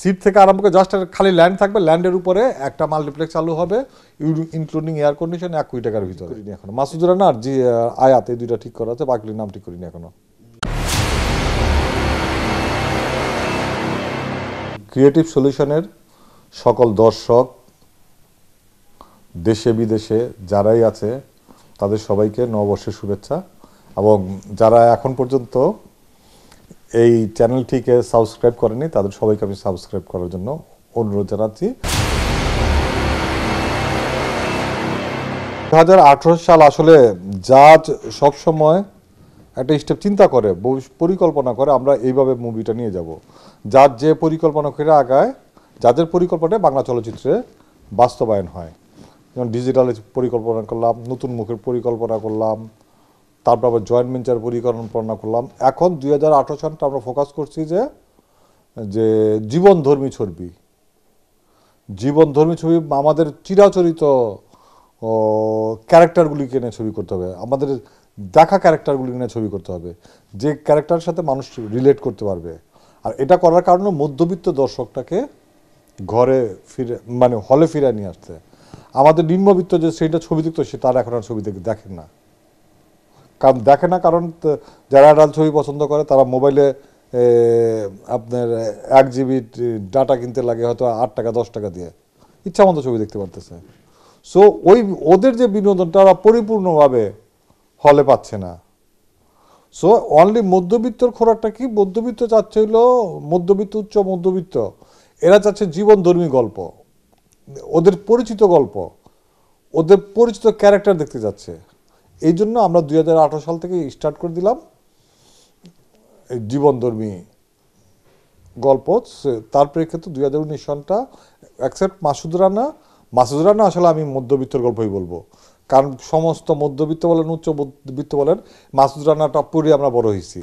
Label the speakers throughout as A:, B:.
A: Seat থেকে আরম্ভ করে জাস্ট খালি ল্যান্ড থাকবে ল্যান্ডের উপরে একটা মাল্টিপ্লেক্স চালু হবে ইনক্লুডিং এয়ার কন্ডিশন এক কোটি টাকার ভিতরে। এখন। মাসুদ রানা আর জি আয়াত এই দুইটা ঠিক করা আছে বাকির নাম ঠিক করিনি এখনও। ক্রিয়েটিভ সলিউশনের সকল দর্শক দেশে বিদেশে যারাই আছে তাদের সবাইকে নববর্ষের শুভেচ্ছা এবং যারা এখন পর্যন্ত এই চ্যানেলটিকে সাবস্ক্রাইব করেনি তাদের সবাইকে আমি সাবস্ক্রাইব করার জন্য অনুরোধ জানাচ্ছি। দু হাজার আঠারো সাল আসলে জাজ সবসময় একটা স্টেপ চিন্তা করে পরিকল্পনা করে, আমরা এইভাবে মুভিটা নিয়ে যাব। যার যে পরিকল্পনা করে আগায় যাদের পরিকল্পনায় বাংলা চলচ্চিত্রে বাস্তবায়ন হয়। যেমন ডিজিটাল পরিকল্পনা করলাম, নতুন মুখের পরিকল্পনা করলাম তারপর আবার জয়েন্ট ভেঞ্চার পরিকল্পনা করলাম। এখন দুই হাজার আঠারো সালটা আমরা ফোকাস করছি যে যে জীবনধর্মী ছবি। জীবনধর্মী ছবি আমাদের চিরাচরিত ক্যারেক্টারগুলিকে নিয়ে ছবি করতে হবে। আমাদের দেখা ক্যারেক্টারগুলি নিয়ে ছবি করতে হবে। যে ক্যারেক্টারের সাথে মানুষ রিলেট করতে পারবে। আর এটা করার কারণে মধ্যবিত্ত দর্শকটাকে ঘরে ফিরে মানে হলে ফিরে নিয়ে আসতে। আমাদের নিম্নবিত্ত যে সেইটা ছবি দেখতো, সে তারা এখন আর ছবি দেখে, দেখেন না। কারণ দেখে না, কারণ যারা অ্যাডাল্ট ছবি পছন্দ করে, তারা মোবাইলে আপনার এক জিবি ডাটা কিনতে লাগে হয়তো আট টাকা, দশ টাকা দিয়ে। ইচ্ছা মতো ছবি দেখতে পারতেছে। সো ওই, ওদের যে বিনোদনটা ওরা পরিপূর্ণভাবে হলে পাচ্ছে না। সো অনলি মধ্যবিত্তর খোরাকটা কি? মধ্যবিত্ত চাচ্ছে হলো মধ্যবিত্ত, উচ্চ মধ্যবিত্ত। এরা চাচ্ছে জীবনধর্মী গল্প। ওদের পরিচিত গল্প। ওদের পরিচিত ক্যারেক্টার দেখতে যাচ্ছে এই জন্য আমরা দুই হাজার আঠারো সাল থেকে স্টার্ট করে দিলাম জীবনধর্মী গল্প। তার প্রেক্ষিতে দুই হাজার উনিশ সনটা অ্যাকসেপ্ট মাসুদ রানা। মাসুদ রানা আসলে আমি মধ্যবিত্তর গল্পই বলব। কারণ সমস্ত মধ্যবিত্ত বলেন, উচ্চ মধ্যবিত্ত বলেন, মাসুদ রানাটা পুরি আমরা বড় হয়েছি।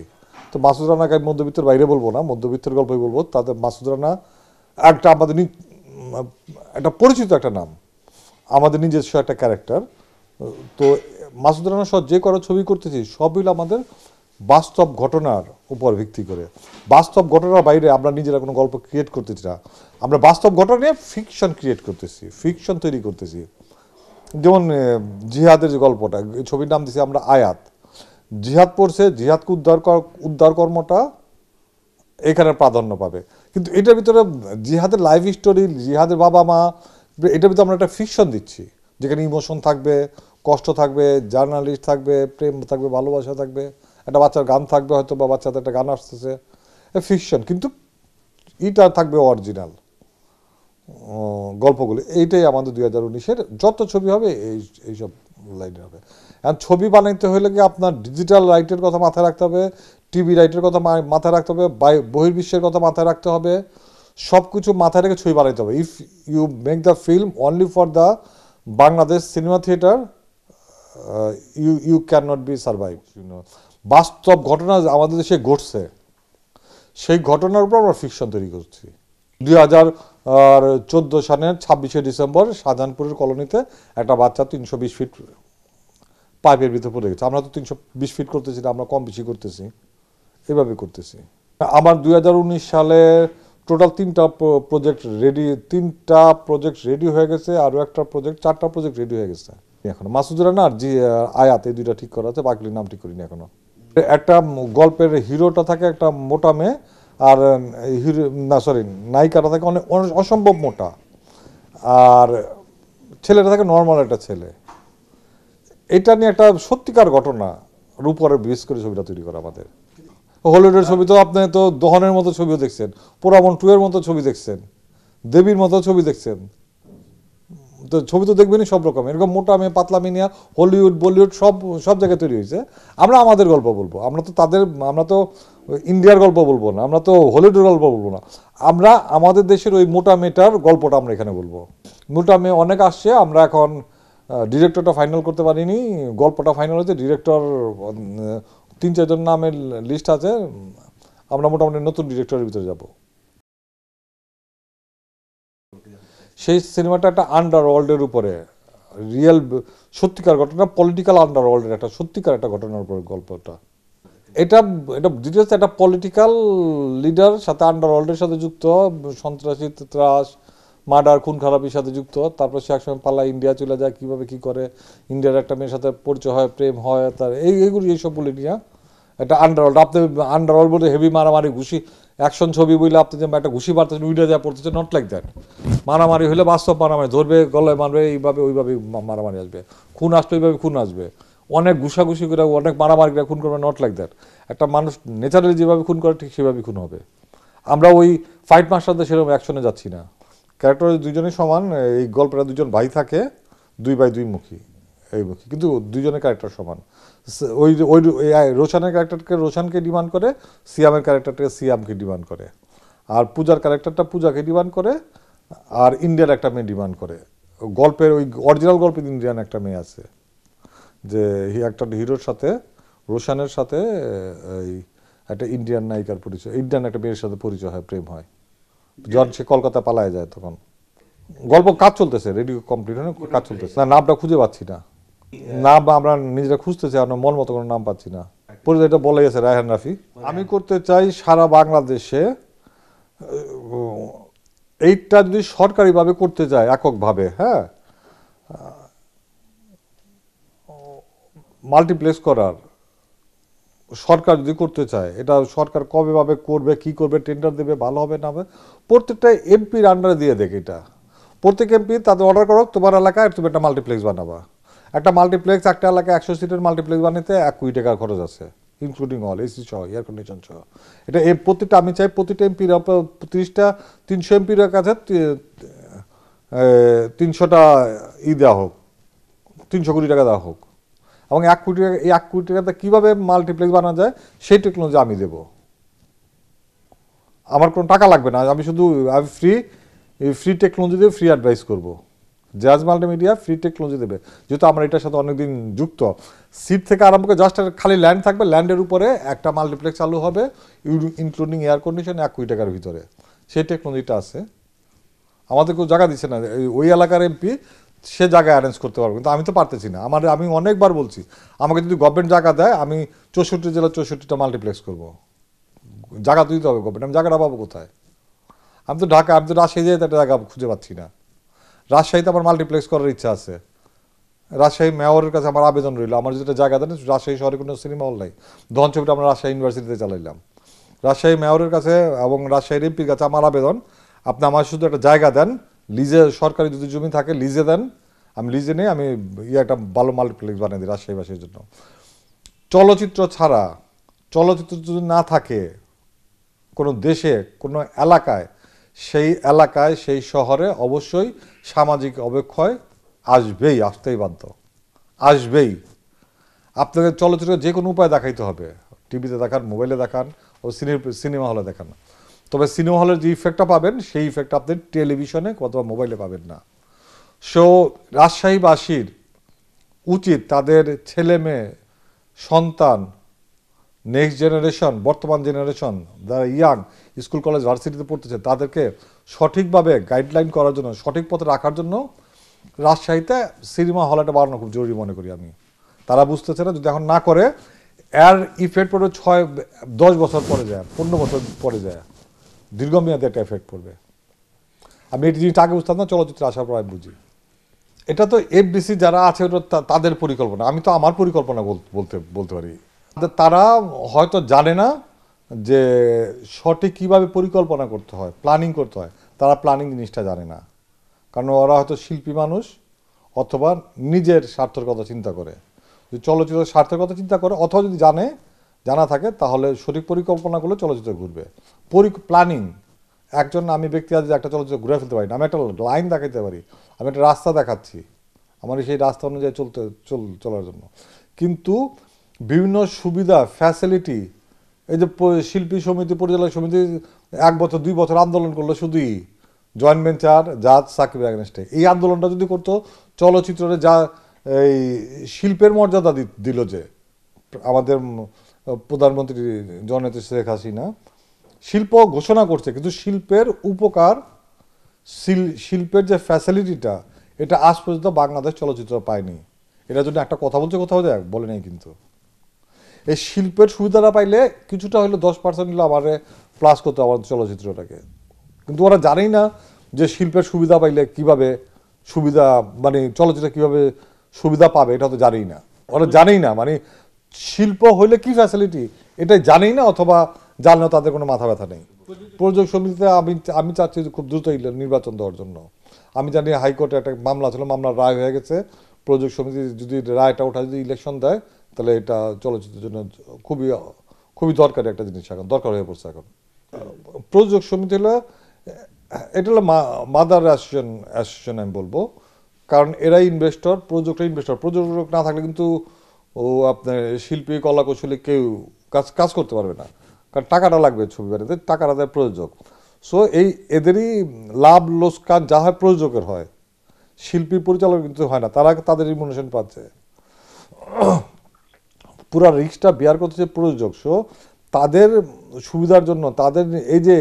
A: তো মাসুদ রানাকে আমি মধ্যবিত্তের বাইরে বলব না, মধ্যবিত্তের গল্পই বলব। তাদের মাসুদ রানা একটা আমাদের একটা পরিচিত একটা নাম। আমাদের নিজস্ব একটা ক্যারেক্টার তো মাসুদ রানা সহ যে করা ছবি করতেছি, সবই হলো আমাদের বাস্তব ঘটনার উপর ভিত্তি করে। বাস্তব ঘটনার বাইরে আমরা নিজেরা কোনো গল্প ক্রিয়েট করতেছি না। আমরা বাস্তব ঘটনা নিয়ে ফিকশন ক্রিয়েট করতেছি ফিকশন তৈরি করতেছি। যেমন জিহাদের যে গল্পটা ছবির নাম দিছি আমরা আয়াত। জিহাদ পড়ছে, জিহাদকে উদ্ধার উদ্ধার কর্মটা এখানে প্রাধান্য পাবে। কিন্তু এটার ভিতরে, জিহাদের লাইফ স্টোরি জিহাদের বাবা মা এটার ভিতরে আমরা একটা ফিকশন দিচ্ছি, যেখানে ইমোশন থাকবে কষ্ট থাকবে, জার্নালিস্ট থাকবে, প্রেম থাকবে, ভালোবাসা থাকবে, একটা বাচ্চার গান থাকবে হয়তো বা বাচ্চাদের একটা গান আসতেছে। ফিকশন কিন্তু ইটা থাকবে অরিজিনাল গল্পগুলি, এইটাই আমাদের দুই হাজার উনিশের, যত ছবি হবে এই, এইসব লাইনে হবে। এখন ছবি বানাইতে হলে কি আপনার ডিজিটাল রাইটের কথা মাথায় রাখতে হবে টিভি রাইটের কথা মাথায় রাখতে হবে বহির্বিশ্বের কথা মাথায় রাখতে হবে সব কিছু মাথায় রেখে ছবি বানাইতে হবে। If you make the film only for the Bangladesh cinema theatre you you can not be survive বাস্তব ঘটনা আমাদের দেশে ঘটছে। সেই ঘটনার উপর আমরা ফিকশন তৈরি করছি। দুই হাজার চোদ্দ সালের ছাব্বিশে ডিসেম্বর শাহজাহানপুরের কলোনিতে একটা বাচ্চা তিনশো বিশ ফিট পাইপের ভিতরে পড়ে গেছে। আমরা তো তিনশো বিশ ফিট করতেছি না, আমরা কম বেশি করতেছি। এভাবে করতেছি। আমার দুই হাজার উনিশ সালে টোটাল তিনটা প্রজেক্ট রেডি তিনটা প্রজেক্ট রেডি হয়ে গেছে, আরও একটা প্রজেক্ট চারটা প্রজেক্ট রেডি হয়ে গেছে। এখন। মাসুদ রানা আর আয়াত, এই দুইটা ঠিক করা আছে বাকির নাম ঠিক করিনি এখনও। একটা গল্পের হিরোটা থাকে একটা মোটা মেয়ে, আর হিরো, না সরি নায়িকাটা থাকে অনেক অসম্ভব মোটা। আর ছেলেটা থাকে নর্মাল একটা ছেলে। এটা নিয়ে একটা সত্যিকার ঘটনা উপরে বেস করে ছবিটা তৈরি করা আমাদের। হলিউডের ছবি তো আপনি তো দহনের মতো ছবিও দেখছেন পোড়ামন টু এর মতো ছবি দেখছেন, দেবীর মতো ছবি দেখছেন। তো ছবি তো দেখবেনই সব রকম। এরকম মোটা মেয়ে, পাতলা মিনিয়া হলিউড বলিউড সব সব জায়গায় তৈরি হয়েছে। আমরা আমাদের গল্প বলব। আমরা তো তাদের, আমরা তো ইন্ডিয়ার গল্প বলব না। আমরা তো হলিউডের গল্প বলব না। আমরা আমাদের দেশের ওই মোটা মেয়েটার গল্পটা আমরা এখানে বলব। মোটা মেয়ে অনেক আসছে, আমরা এখন ডিরেক্টরটা ফাইনাল করতে পারিনি। গল্পটা ফাইনাল হয়েছে ডিরেক্টর তিন চারজন নামের লিস্ট আছে। আমরা মোটামুটি নতুন ডিরেক্টরের ভিতরে যাব। সেই সিনেমাটা একটা আন্ডার ওয়ার্ল্ডের উপরে রিয়েল সত্যিকার ঘটনা পলিটিক্যাল আন্ডার ওয়ার্ল্ডের একটা সত্যিকার একটা ঘটনার উপরে গল্পটা। এটা এটা ডিটেলস একটা পলিটিক্যাল লিডার সাথে আন্ডারওয়ার্ল্ডের সাথে যুক্ত, সন্ত্রাসী ত্রাস মার্ডার খুন খারাপির সাথে যুক্ত, তারপর সে একসময় পালা ইন্ডিয়া চলে যায়, কীভাবে কি করে ইন্ডিয়ার একটা মেয়ের সাথে পরিচয় হয়, প্রেম হয়, তার এই, এইগুলি এইসব বলে নিয়ে একটা আন্ডারওয়ার্ল্ড আপনি আন্ডারওয়ার্ল্ড বলতে হেভি মারামারি, ঘুষি অ্যাকশন ছবি বলে আপনি যে একটা ঘুষি মারতেছেন, উইডা যা পড়তেছে নট লাইক দ্যাট মারামারি হলে বাস্তব মারামারি, ধরবে, গলায় মারবে, এইভাবে ওইভাবে মারামারি আসবে। খুন আসবে ওইভাবে খুন আসবে। অনেক ঘুষাঘুষি করে, অনেক মারামারি করে খুন করবে নট লাইক দ্যাট একটা মানুষ ন্যাচারালি যেভাবে খুন করে, ঠিক সেভাবে খুন হবে। আমরা ওই ফাইট মাস্টারদের সেরকম অ্যাকশনে যাচ্ছি না। ক্যারেক্টার দুজনই সমান, এই গল্পটা দুজন ভাই থাকে, দুই ভাই, দুই মুখী। এই মুখী। কিন্তু দুজনের ক্যারেক্টার সমান। ওই ওই রোশানের ক্যারেক্টারকে রোশানকে ডিমান্ড করে, সিয়ামের ক্যারেক্টারটাকে সিয়ামকে ডিমান্ড করে। আর পূজার ক্যারেক্টারটা পূজাকে ডিমান্ড করে, আর ইন্ডিয়ার একটা মেয়ে ডিমান্ড করে। গল্পের ওই অরিজিনাল গল্পের ইন্ডিয়ান একটা মেয়ে আছে। যে একটা হিরোর সাথে, রোশানের সাথে, এই একটা ইন্ডিয়ান নায়িকার পরিচয়, ইন্ডিয়ান একটা মেয়ের সাথে পরিচয় হয়, প্রেম হয়। যখন সে কলকাতা পালায় যায় তখন। গল্প কাজ চলতেছে রেডিও কমপ্লিট হয় কাজ চলতেছে। না, নামটা খুঁজে পাচ্ছি না। নাম আমরা নিজেরা খুঁজতেছি আমরা মন মতো কোনো নাম পাচ্ছি না। পরিচয় এটা বলে গেছে রায়হান রাফি আমি করতে চাই সারা বাংলাদেশে এইটা যদি সরকারিভাবে করতে যায় এককভাবে হ্যাঁ মাল্টিপ্লেক্স করার সরকার যদি করতে চায় এটা সরকার কবে ভাবে করবে কি করবে টেন্ডার দেবে ভালো হবে না হবে প্রত্যেকটা এমপির আন্ডারে দিয়ে দেখ এটা। প্রত্যেক এমপি তাদের অর্ডার করো তোমার এলাকায় তুমি একটা মাল্টিপ্লেক্স বানাবা। একটা মাল্টিপ্লেক্স একটা এলাকায় একশো সিটের মাল্টিপ্লেক্স বানাতে এক কোটি টাকার খরচ আছে ইনক্লুডিং অল এসি সহ এয়ার কন্ডিশন সহ। এটা এই প্রতিটা, আমি চাই প্রতিটা এমপির তিরিশটা, তিনশো এমপির কাছে তিনশোটা ই দেওয়া হোক, তিনশো কোটি টাকা দেওয়া হোক। এবং এক কোটি টাকা এক কোটি টাকাতে কীভাবে মাল্টিপ্লেক্স বানানো যায়, সেই টেকনোলজি আমি দেব। আমার কোনো টাকা লাগবে না, আমি শুধু, আমি ফ্রি ফ্রি টেকনোলজি দিয়ে ফ্রি অ্যাডভাইস করব। জাজ মাল্টিমিডিয়া ফ্রি টেকনোলজি দেবে। যেহেতু আমরা এটার সাথে অনেকদিন যুক্ত। সিট থেকে আরম্ভ করে জাস্ট খালি ল্যান্ড থাকবে ল্যান্ডের উপরে একটা মাল্টিপ্লেক্স চালু হবে ইনক্লুডিং এয়ার কন্ডিশন এক কোটি টাকার ভিতরে। সেই টেকনোলজিটা আছে। আমাদের কেউ জায়গা দিচ্ছে না। ওই এলাকার এমপি সে জায়গায় অ্যারেঞ্জ করতে পারবে। কিন্তু আমি তো পারতেছি না। আমার আমি অনেকবার বলছি, আমাকে যদি গভর্নমেন্ট জায়গা দেয়, আমি চৌষট্টি জেলার চৌষট্টিটা মাল্টিপ্লেক্স করব। জায়গা তো হবে গভর্নমেন্ট আমি জায়গাটা পাবো কোথায়? আমি তো ঢাকা আমি তো রাজশাহী যেতে একটা জায়গা খুঁজে পাচ্ছি না। রাজশাহীতে আমার মাল্টিপ্লেক্স করার ইচ্ছা আছে। রাজশাহী মেয়রের কাছে আমার আবেদন রইল। আমার যেটা জায়গা দেন, রাজশাহী শহরে কোনো সিনেমা হল নাই। ধন ছবিটা আমরা রাজশাহী ইউনিভার্সিটিতে চালাইলাম। রাজশাহী মেয়রের কাছে এবং রাজশাহীর এমপির কাছে আমার আবেদন, আপনি আমার শুধু একটা জায়গা দেন লিজে সরকারি যদি জমি থাকে লিজে দেন, আমি লিজে নিয়ে আমি ইয়ে একটা ভালো মাল্টিপ্লেক্স বানিয়ে দিই রাজশাহীবাসীর জন্য। চলচ্চিত্র ছাড়া, চলচ্চিত্র যদি না থাকে, কোনো দেশে, কোনো এলাকায় সেই এলাকায়, সেই শহরে অবশ্যই সামাজিক অবক্ষয় আসবেই, আসতেই বাধ্য। আসবেই। আপনাকে চলচ্চিত্র যে কোনো উপায় দেখাইতে হবে। টিভিতে দেখান, মোবাইলে দেখান, ও সিনেমা হলে দেখান। তবে সিনেমা হলের যে ইফেক্টটা পাবেন, সেই ইফেক্ট আপনি টেলিভিশনে অথবা মোবাইলে পাবেন না। সো রাজশাহীবাসীর উচিত তাদের ছেলে মেয়ে সন্তান নেক্সট জেনারেশন বর্তমান জেনারেশন যারা ইয়াং স্কুল কলেজ ভার্সিটিতে পড়তেছে, তাদেরকে সঠিকভাবে গাইডলাইন করার জন্য, সঠিক পথে রাখার জন্য রাজশাহীতে সিনেমা হল একটা বাড়ানো খুব জরুরি মনে করি আমি। তারা বুঝতেছে না, যদি এখন না করে, এর ইফেক্ট পড়বে ছয়, দশ বছর পরে যায়, পনেরো বছর পরে যায়, দীর্ঘমেয়াদে একটা এফেক্ট পড়বে। আমি এই জিনিসটা আগে বুঝতাম না, চলচ্চিত্রে আসার পর আমি বুঝি। এটা তো এফডিসি যারা আছে, ওটা তাদের পরিকল্পনা। আমি তো আমার পরিকল্পনা বলতে বলতে পারি। তারা হয়তো জানে না যে সঠিক কীভাবে পরিকল্পনা করতে হয় প্ল্যানিং করতে হয়। তারা প্ল্যানিং জিনিসটা জানে না। কারণ ওরা হয়তো শিল্পী মানুষ অথবা নিজের স্বার্থের কথা চিন্তা করে। যদি চলচ্চিত্র স্বার্থের কথা চিন্তা করে অথবা যদি জানে, জানা থাকে, তাহলে সঠিক পরিকল্পনা করলে চলচ্চিত্র ঘুরবে। পরি প্ল্যানিং একজন আমি ব্যক্তি যে একটা চলচ্চিত্র ঘুরে ফেলতে পারি না। আমি একটা লাইন দেখাইতে পারি। আমি একটা রাস্তা দেখাচ্ছি। আমার সেই রাস্তা অনুযায়ী চলতে, চল, চলার জন্য। কিন্তু বিভিন্ন সুবিধা ফ্যাসিলিটি এই যে শিল্পী সমিতি, পরিচালক সমিতি এক বছর, দুই বছর আন্দোলন করল শুধুই। জয়েন্ট ভেঞ্চার জাজ সাকিব অ্যাগনেস্টে এই আন্দোলনটা যদি করতো চলচ্চিত্রে যা, এই শিল্পের মর্যাদা দিল যে, আমাদের প্রধানমন্ত্রী জননেত্রী শেখ হাসিনা, শিল্প ঘোষণা করছে, কিন্তু শিল্পের উপকার, শিল- শিল্পের যে ফ্যাসিলিটিটা এটা আজ পর্যন্ত বাংলাদেশ চলচ্চিত্র পায়নি। এটা জন্য একটা কথা বলছে, কোথাও দেখ বলে নেই কিন্তু। এই শিল্পের সুবিধাটা পাইলে কিছুটা হলে দশ পার্সেন্ট হলে আমার প্লাস করতে হবে আমাদের চলচ্চিত্রটাকে। কিন্তু ওরা জানেই না যে শিল্পের সুবিধা পাইলে কীভাবে সুবিধা মানে চলচ্চিত্র কীভাবে সুবিধা পাবে এটা তো জানেই না। ওরা জানেই না মানে শিল্প হইলে কি ফ্যাসিলিটি এটা জানেই না অথবা জানলেও তাদের কোনো মাথা ব্যথা নেই। প্রযোজক সমিতিতে আমি আমি চাচ্ছি খুব দ্রুত নির্বাচন দেওয়ার জন্য। আমি জানি হাইকোর্টে একটা মামলা ছিল, মামলার রায় হয়ে গেছে। প্রযোজক সমিতি যদি রায়টা ওঠা, যদি ইলেকশন দেয় তাহলে এটা চলচ্চিত্রের জন্য খুবই খুবই দরকারি একটা জিনিস এখন, দরকার হয়ে পড়ছে এখন। প্রযোজক সমিতি হলো, এটা হলো মাদার অ্যাসোসিয়েশন অ্যাসোসিয়েশন আমি বলব। কারণ এরাই ইনভেস্টর প্রযোজকরা ইনভেস্টর প্রযোজক না থাকলে কিন্তু ও আপনার শিল্পী কলা কৌশলী কেউ কাজ কাজ করতে পারবে না। কারণ টাকাটা লাগবে ছবি বানাতে, টাকাটা দেয় প্রযোজক। সো এই এদেরই লাভ লোসকান যা হয় প্রযোজকের হয়। শিল্পী পরিচালক কিন্তু হয় না, তারা তাদের রিমুনেশন পাচ্ছে। পুরো রিস্কটা বেয়ার করতেছে প্রযোজক। সো তাদের সুবিধার জন্য, তাদের এই যে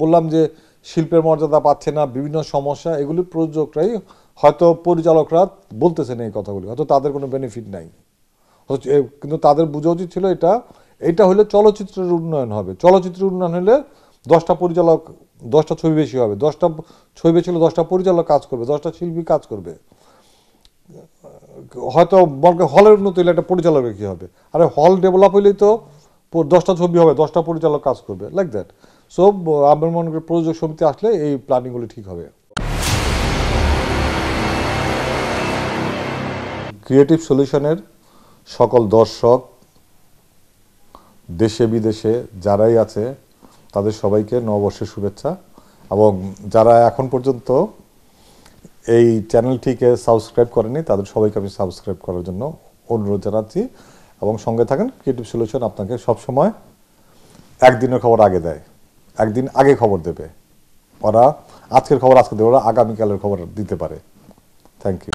A: বললাম যে শিল্পের মর্যাদা পাচ্ছে না, বিভিন্ন সমস্যা, এগুলি প্রযোজকরাই হয়তো পরিচালকরা বলতেছেন এই কথাগুলি, হয়তো তাদের কোনো বেনিফিট নাই। কিন্তু তাদের বোঝা উচিত ছিল এটা এটা হলে চলচ্চিত্রের উন্নয়ন হবে। চলচ্চিত্রের উন্নয়ন হলে দশটা পরিচালক, দশটা ছবি বেশি হবে, দশটা ছবি বেশি হলে দশটা পরিচালক কাজ করবে, দশটা শিল্পী কাজ করবে। হয়তো বলকে হলের উন্নতি হলে একটা পরিচালকের কী হবে? আরে হল ডেভেলপ হইলেই তো দশটা ছবি হবে, দশটা পরিচালক কাজ করবে লাইক দ্যাট সো আমি মনে করি প্রযোজক সমিতি আসলে এই প্ল্যানিংগুলি ঠিক হবে। ক্রিয়েটিভ সলিউশনের সকল দর্শক, দেশে বিদেশে যারাই আছে, তাদের সবাইকে নববর্ষের শুভেচ্ছা এবং যারা এখন পর্যন্ত এই চ্যানেলটিকে সাবস্ক্রাইব করেনি তাদের সবাইকে আমি সাবস্ক্রাইব করার জন্য অনুরোধ জানাচ্ছি। এবং সঙ্গে থাকেন ক্রিয়েটিভ সলিউশন আপনাকে সবসময় একদিনের খবর আগে দেয়, একদিন আগে খবর দেবে। ওরা আজকের খবর আজকে দেবে, ওরা আগামীকালের খবর দিতে পারে। Thank you